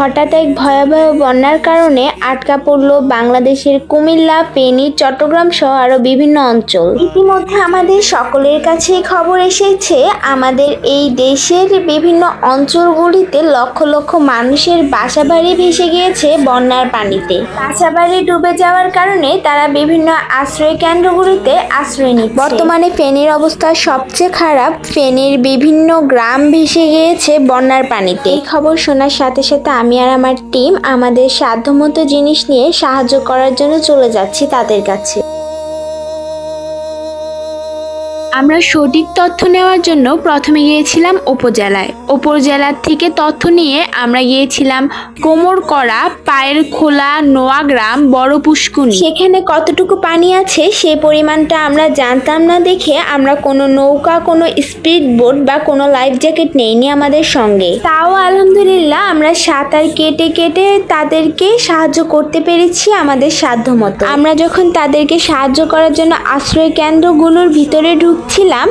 হঠাৎ এক ভয়াবহ বন্যার কারণে আটকা পড়ল বাংলাদেশের কুমিল্লা ফেনী চট্টগ্রাম সহ আরও বিভিন্ন অঞ্চল। ইতিমধ্যে আমাদের সকলের কাছেই খবর এসেছে আমাদের এই দেশের বিভিন্ন অঞ্চলগুলিতে লক্ষ লক্ষ মানুষের বাসাবাড়ি ভেসে গিয়েছে বন্যার পানিতে। বাসাবাড়ি ডুবে যাওয়ার কারণে তারা বিভিন্ন আশ্রয় কেন্দ্রগুলিতে আশ্রয় নিচ্ছে। বর্তমানে ফেনীর অবস্থা সবচেয়ে খারাপ ফেনীর বিভিন্ন গ্রাম ভেসে গিয়েছে বন্যার পানিতে। এই খবর শোনার সাথে সাথে আমি আর আমার টিম আমাদের সাধ্যমতো জিনিস নিয়ে সাহায্য করার জন্য চলে যাচ্ছি তাদের কাছে। আমরা সঠিক তথ্য নেওয়ার জন্য প্রথমে গিয়েছিলাম উপজেলায়। উপজেলার থেকে তথ্য নিয়ে আমরা গিয়েছিলাম কোমর করা পায়ের খোলা নোয়াগ্রাম বড় পুষ্কুনি সেখানে কতটুকু পানি আছে সে পরিমাণটা আমরা জানতাম না দেখে আমরা কোনো নৌকা, কোনো স্পিড বোট বা কোনো লাইফ জ্যাকেট নেইনি আমাদের সঙ্গে। তাও আলহামদুলিল্লাহ আমরা সাঁতার কেটে কেটে তাদেরকে সাহায্য করতে পেরেছি আমাদের সাধ্যমতো। আমরা যখন তাদেরকে সাহায্য করার জন্য আশ্রয় কেন্দ্রগুলোর ভিতরে ঢুকছিলাম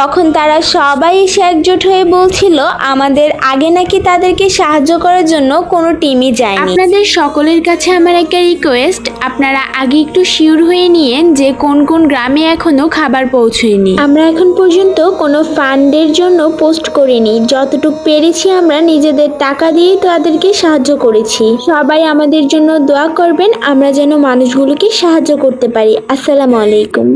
তখন তারা সবাই এসে একজোট হয়ে বলছিল আমাদের আগে নাকি তাদেরকে সাহায্য করার জন্য কোনো টিমই যায়নি। আপনাদের সকলের কাছে আমার একটা রিকোয়েস্ট আপনারা আগে একটু শিওর হয়ে নিয়েন যে কোন কোন গ্রামে এখনও খাবার পৌঁছয়নি। আমরা এখন পর্যন্ত কোনো ফান্ডের জন্য পোস্ট করিনি। যতটুকু পেরেছি আমরা নিজেদের টাকা দিয়েই তাদেরকে সাহায্য করেছি। সবাই আমাদের জন্য দোয়া করবেন আমরা যেন মানুষগুলোকে সাহায্য করতে পারি। আসসালামু আলাইকুম।